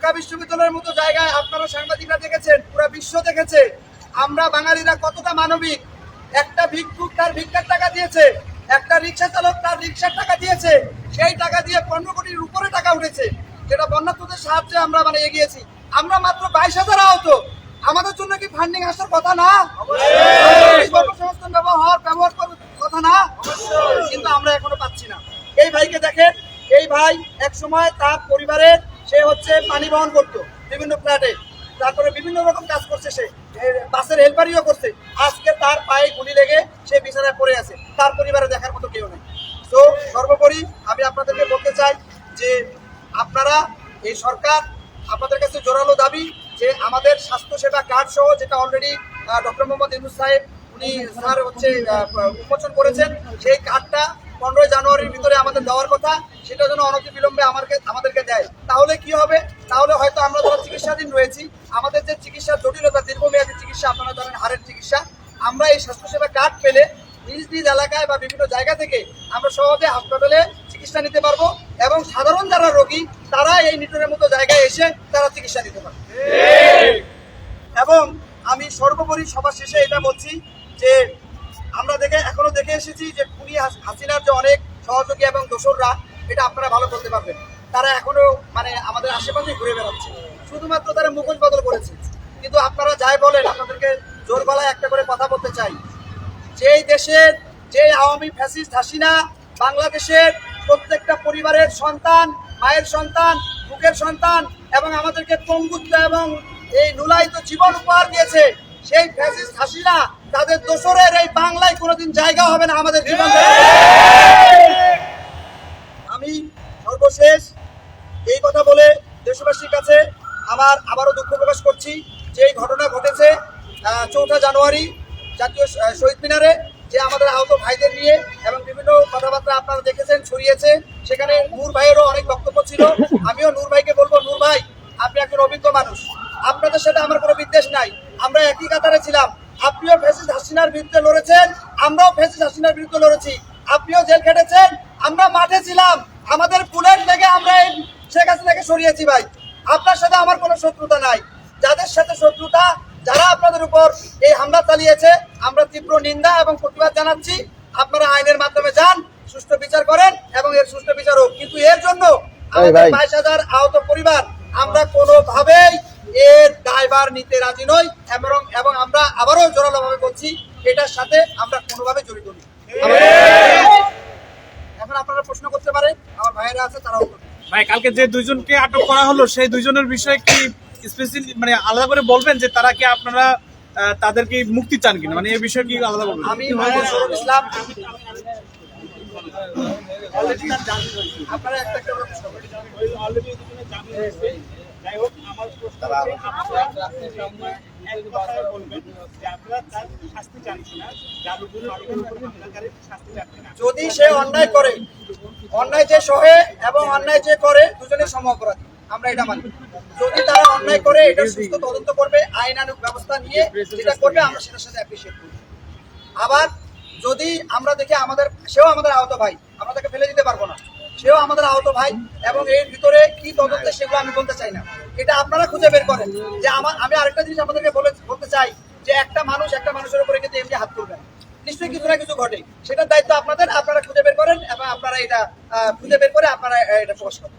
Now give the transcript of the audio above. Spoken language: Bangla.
ঢাকা বিশ্ববিদ্যালয়ের মতো জায়গায় আপনারা সাংবাদিকরা দেখেছেন পুরো বিশ্ব দেখেছে। আমরা বাঙালিরা কতটা মানবিক? একটা ভিক্ষুক তার ভিক্ষার টাকা দিয়েছে একটা রিক্সা চালক তার রিক্সার টাকা দিয়েছে সেই টাকা দিয়ে পনেরো কোটির উপরে টাকা উঠেছে। যেটা বন্যার্থদের সাহায্যে আমরা মানে এগিয়েছি। আমরা মাত্র বাইশ হাজার আহত। আমাদের জন্য কি ফান্ডিং আসার কথা না? কর্মসংস্থান ব্যবহার ব্যবহার করার কথা না? কিন্তু আমরা এখনও পাচ্ছি না। এই ভাইকে দেখেন এই ভাই এক সময় তার পরিবারের হচ্ছে পানি বহন করতো বিভিন্ন ফ্ল্যাটে। তারপরে বিভিন্ন রকম কাজ করছে সে। বাসের হেল্পারিও করছে। আজকে তার পায়ে গুলি লেগে সে বিছানায় পড়ে আছে। তার পরিবারে দেখার মতো কেউ নেই। তো সর্বোপরি আমি আপনাদেরকে বলতে চাই যে আপনারা এই সরকার আপনাদের কাছে জোরালো দাবি যে আমাদের স্বাস্থ্যসেবা কার্ড সহ যেটা অলরেডি ডক্টর মোহাম্মদ ইউনুস সাহেব, উনি স্যার হচ্ছে উন্মোচন করেছেন, সেই কার্ডটা পনেরোই জানুয়ারির ভিতরে আমাদের দেওয়ার কথা সেটা যেন অনতি বিলম্বে আমাকে আমাদেরকে দেয়। তাহলে কি হবে? তাহলে হয়তো আমরা যারা চিকিৎসাধীন রয়েছি আমাদের যে চিকিৎসার জটিলতা দীর্ঘমেয়াদী চিকিৎসা আপনারা জানেন হাড়ের চিকিৎসা আমরা এই স্বাস্থ্যসেবা কার্ড পেলে নিজ নিজ এলাকায় বা বিভিন্ন জায়গা থেকে আমরা সহজে হাসপাতালে চিকিৎসা নিতে পারব এবং সাধারণ যারা রোগী তারা এই নিটনের মতো জায়গায় এসে তারা চিকিৎসা নিতে পারবে। এবং আমি সর্বোপরি সবার শেষে এটা বলছি যে আমরা দেখে এখনও দেখে এসেছি যে পুরি হাসিনার যে অনেক সহযোগী এবং দোসররা, এটা আপনারা ভালো বলতে পারবেন। তারা এখনও মানে আমাদের আশেপাশে ঘুরে বেড়াচ্ছে। শুধুমাত্র তারা মুখোশ বদল করেছে। কিন্তু আপনারা যাই বলেন, আপনাদেরকে জোর গলায় একটা করে কথা বলতে চাই। যেই দেশের যে আওয়ামী ফ্যাসিস্ট হাসিনা, বাংলাদেশের প্রত্যেকটা পরিবারের সন্তান, মায়ের সন্তান, বুকের সন্তান এবং আমাদেরকে পঙ্গুত্ব এবং এই নুলায়িত জীবন উপহার দিয়েছে সেই ফ্যাসিস্ট হাসিনা তাদের দোসরের এই বাংলায় কোনোদিন জায়গা হবে না আমাদের জীবন আমি সর্বশেষ এই কথা বলে দেশবাসীর কাছে আমার আবারও দুঃখ প্রকাশ করছি যে এই ঘটনা ঘটেছে চৌঠা জানুয়ারি জাতীয় শহীদ মিনারে, যে আমাদের আহত ভাইদের নিয়ে এবং বিভিন্ন কথাবার্তা আপনারা দেখেছেন, ছড়িয়েছে। সেখানে নূর ভাইয়েরও অনেক বক্তব্য ছিল। আমিও নূর ভাইকে বলব, নূর ভাই, আপনি একজন অভিজ্ঞ মানুষ। আপনাদের সাথে আমার কোনো বিদ্বেষ নাই। আমরা একই কাতারে ছিলাম। আপনিও ফেসিস হাসিনার বিরুদ্ধে লড়েছেন আমরাও ফেসিস হাসিনার বিরুদ্ধে লড়েছি। আপনিও জেল খেটেছেন আমরা মাঠে ছিলাম। আমাদের বুলেট লেগে আমরা এই শেখ হাসিনাকে সরিয়েছি ভাই। আপনার সাথে আমার কোনো শত্রুতা নাই। যাদের সাথে শত্রুতা যারা আপনাদের উপর এই হামলা চালিয়েছে আমরা তীব্র নিন্দা এবং প্রতিবাদ জানাচ্ছি। আপনারা আইনের মাধ্যমে যান সুষ্ঠু বিচার করেন এবং এর সুষ্ঠু বিচার হোক। কিন্তু এর জন্য আমাদের বাইশ হাজার আহত পরিবার আমরা কোনোভাবেই এর দায়ভার নিতে রাজি নই এবং এবং আমরা আবারও জোরালোভাবে বলছি এটার সাথে আমরা কোনোভাবে জড়িত নই। এখন আপনারা প্রশ্ন করতে পারেন আমার ভাইয়েরা আছে তারাও ভাই কালকে যে দুইজনকে আটক করা হলো সেই দুইজনের বিষয়ে কি স্পেশালি মানে আলাদা করে বলবেন যে তারা কি আপনারা তাদেরকে মুক্তি চান কিনা? মানে এই বিষয়ে কি আলাদা বলবেন? আমি মোহাম্মদ সরুল ইসলাম। আপনারা একটা একটা প্রশ্ন তার যদি সে অন্যায় করে অন্যায় যে সহে এবং অন্যায় যে করে দুজনে সম অপরাধী আমরা এটা মানি। যদি তারা অন্যায় করে এটা সুস্থ তদন্ত করবে আইনানুক ব্যবস্থা নিয়ে যেটা করবে আমরা সেটার সাথে অ্যাপ্রিসিয়েট করব। আবার যদি আমরা দেখি আমাদের সেও আমাদের আহত ভাই আমরা তাকে ফেলে দিতে পারব না। সেও আমাদের আহত ভাই এবং এর ভিতরে কি তদন্ত সেগুলো আমি বলতে চাই না। এটা আপনারা খুঁজে বের করেন যে আমার আমি আরেকটা জিনিস আমাদেরকে বলে বলতে চাই যে একটা মানুষ একটা মানুষের উপরে কিন্তু এমনি হাত তুলবে নিশ্চয়ই কিছু না কিছু ঘটে। সেটার দায়িত্ব আপনাদের, আপনারা খুঁজে বের করেন এবং আপনারা এটা খুঁজে বের করে আপনারা এটা প্রকাশ করেন।